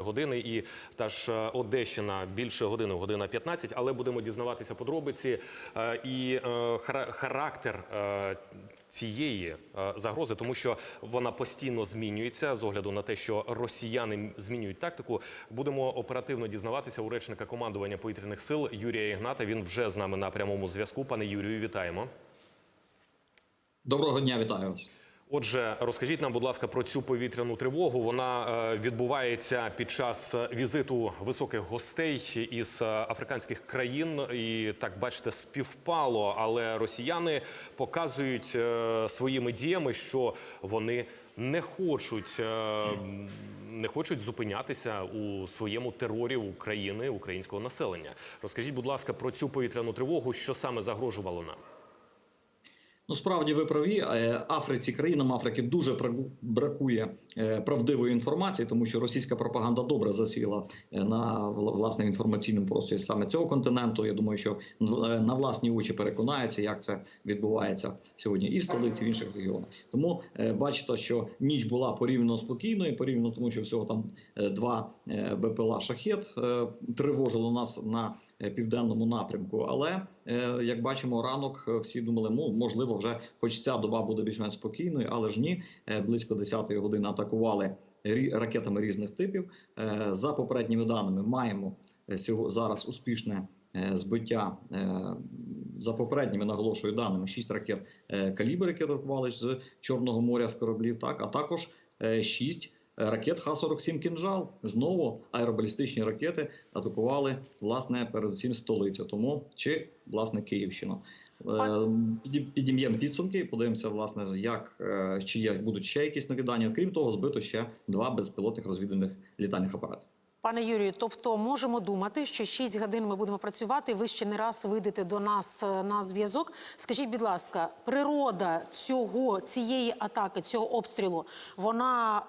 Години і та ж е, Одещина більше години, година 15, але будемо дізнаватися подробиці е, і е, характер цієї загрози, тому що вона постійно змінюється з огляду на те, що росіяни змінюють тактику. Будемо оперативно дізнаватися у речника командування повітряних сил Юрія Ігната. Він вже з нами на прямому зв'язку. Пане Юрію, вітаємо. Доброго дня, вітаю вас. Отже, розкажіть нам, будь ласка, про цю повітряну тривогу. Вона е, відбувається під час візиту високих гостей із е, африканських країн, і так бачите, співпало. Але росіяни показують е, своїми діями, що вони не хочуть. Не хочуть зупинятися у своєму терорі України, українського населення. Розкажіть, будь ласка, про цю повітряну тривогу, що саме загрожувало нам. Ну справді ви праві. Е, Африці, країнам Африки дуже брак- бракує е, правдивої інформації, тому що російська пропаганда добре засіла е, на вла- власне інформаційному просторі саме цього континенту. Я думаю, що на власні очі переконаються, як це відбувається сьогодні, і в столиці, в інших регіонах. Тому бачите, що ніч була порівняно спокійною, порівняно тому, що всього там два БПЛА шахет тривожило нас на південному напрямку. Але е, як бачимо, ранок е, всі думали, ну можливо, вже хоч ця доба буде більш-менш спокійною, але ж ні, Е, близько 10-ї години атакували ракетами різних типів. Е, За попередніми даними маємо е, зараз успішне е, збиття. е, За попередніми наголошую даними, 6 ракет е, калібр, які атакували з Чорного моря з кораблів, так а також 6 ракет Х-47 «Кінжал». Знову аеробалістичні ракети атакували власне передусім столицю, тому чи власне Київщину. Е, Підім'ємо підсумки і подивимося, власне, як е, чи є будуть ще якісь нові дані. Крім того, збито ще два безпілотних розвідувальних літальних апаратів. Пане Юрію, тобто можемо думати, що 6 годин ми будемо працювати. Ви ще не раз вийдете до нас е, на зв'язок. Скажіть, будь ласка, природа цього цієї атаки, цього обстрілу, вона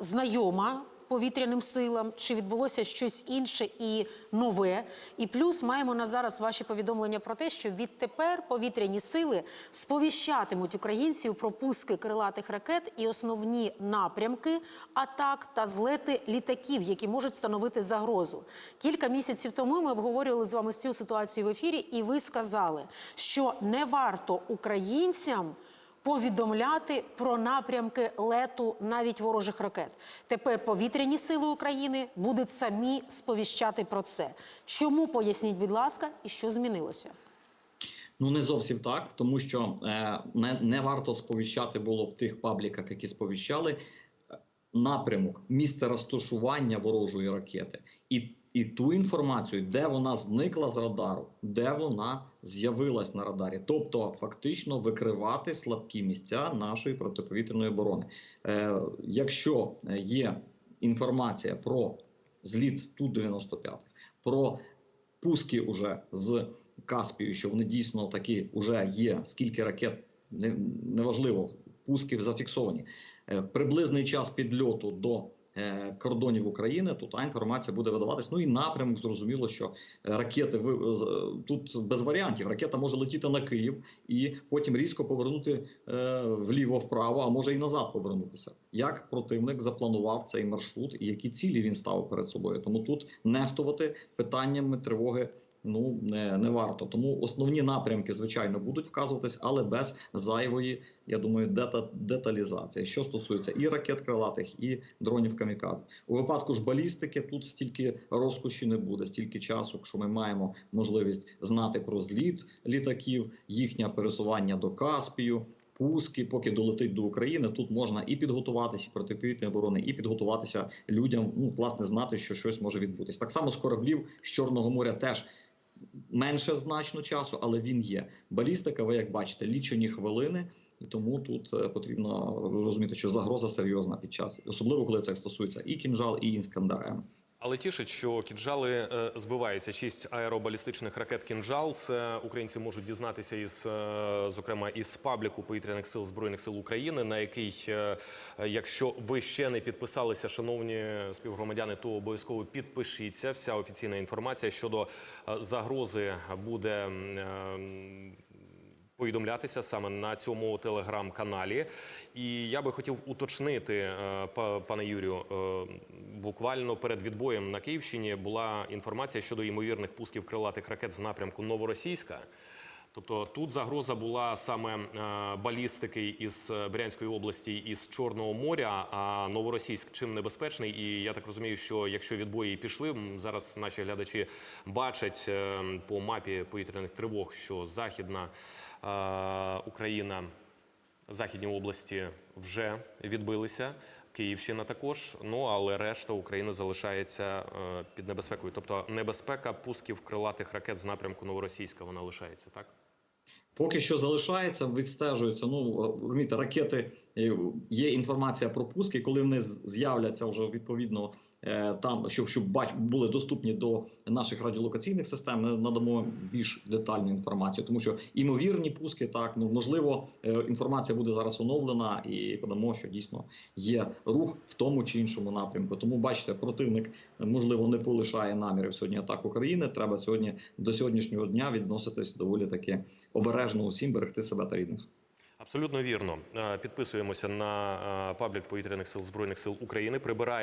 знайома повітряним силам? Чи відбулося щось інше і нове? І плюс маємо на зараз ваші повідомлення про те, що відтепер повітряні сили сповіщатимуть українців про пуски крилатих ракет і основні напрямки атак та злети літаків, які можуть становити загрозу. Кілька місяців тому ми обговорювали з вами цю ситуацію в ефірі, і ви сказали, що не варто українцям повідомляти про напрямки лету навіть ворожих ракет. Тепер повітряні сили України будуть самі сповіщати про це. Чому поясніть, будь ласка, і що змінилося? Ну не зовсім так, тому що е, не, не варто сповіщати було в тих пабліках, які сповіщали е, напрямок, місце розташування ворожої ракети, і, і ту інформацію, де вона зникла з радару, де вона з'явилась на радарі, тобто фактично викривати слабкі місця нашої протиповітряної оборони. Е, якщо є інформація про зліт ту 95 про пуски уже з Каспію, що вони дійсно такі вже є. Скільки ракет не- неважливо, пусків зафіксовані. Е, Приблизний час підльоту до кордонів України. Тут та інформація буде видаватись. Ну і напрямок зрозуміло, що е, ракети ви- тут без варіантів. Ракета може летіти на Київ і потім різко повернути е, вліво-вправо, а може і назад повернутися. Як противник запланував цей маршрут і які цілі він ставив перед собою? Тому тут нехтувати питаннями тривоги. Ну не, не варто. Тому основні напрямки, звичайно, будуть вказуватись, але без зайвої, я думаю, дета, деталізації. Що стосується і ракет крилатих, і дронів камікадзе. У випадку ж балістики тут стільки розкоші не буде, стільки часу, що ми маємо можливість знати про зліт літаків, їхнє пересування до Каспію. Пуски, поки долетить до України, тут можна і підготуватися і протиповітряної оборони, і підготуватися людям. Ну, власне, знати, що щось може відбутись. Так само з кораблів з Чорного моря теж менше значно часу, але він є. Балістика, ви як бачите, лічені хвилини, і тому тут е, потрібно розуміти, що загроза серйозна під час, особливо коли це стосується і кінжал, і іскандер М. Але тішить, що кінжали е, збиваються. Шість аеробалістичних ракет кінжал. Це українці можуть дізнатися із, е, зокрема, із пабліку повітряних сил збройних сил України, на який, е, якщо ви ще не підписалися, шановні співгромадяни, то обов'язково підпишіться. Вся офіційна інформація щодо загрози буде. Повідомлятися саме на цьому телеграм-каналі. І я би хотів уточнити, е, пане Юрію, е, буквально перед відбоєм на Київщині була інформація щодо ймовірних пусків крилатих ракет з напрямку Новоросійська. Тобто тут загроза була саме е, балістики із е, Брянської області із Чорного моря. А Новоросійськ чим небезпечний? І я так розумію, що якщо відбої пішли, зараз наші глядачі бачать е, по мапі повітряних тривог, що західна Україна, західні області вже відбилися. Київщина також, ну але решта України залишається під небезпекою. Тобто небезпека пусків крилатих ракет з напрямку Новоросійська вона лишається, так? Поки що залишається, відстежується. Ну розумієте, ракети е, є інформація про пуски, коли вони з'являться вже відповідно е, там, щоб, щоб були доступні до наших радіолокаційних систем. Ми надамо більш детальну інформацію, тому що імовірні пуски так ну можливо, е, інформація буде зараз оновлена і подамо, що дійсно є рух в тому чи іншому напрямку. Тому бачите, противник е, можливо не полишає намірів сьогодні атак України. Треба сьогодні до сьогоднішнього дня відноситись доволі таки обережно усім берегти себе та рідних. Абсолютно вірно. Е, Підписуємося на е, паблік повітряних сил збройних сил України. Прибираємо.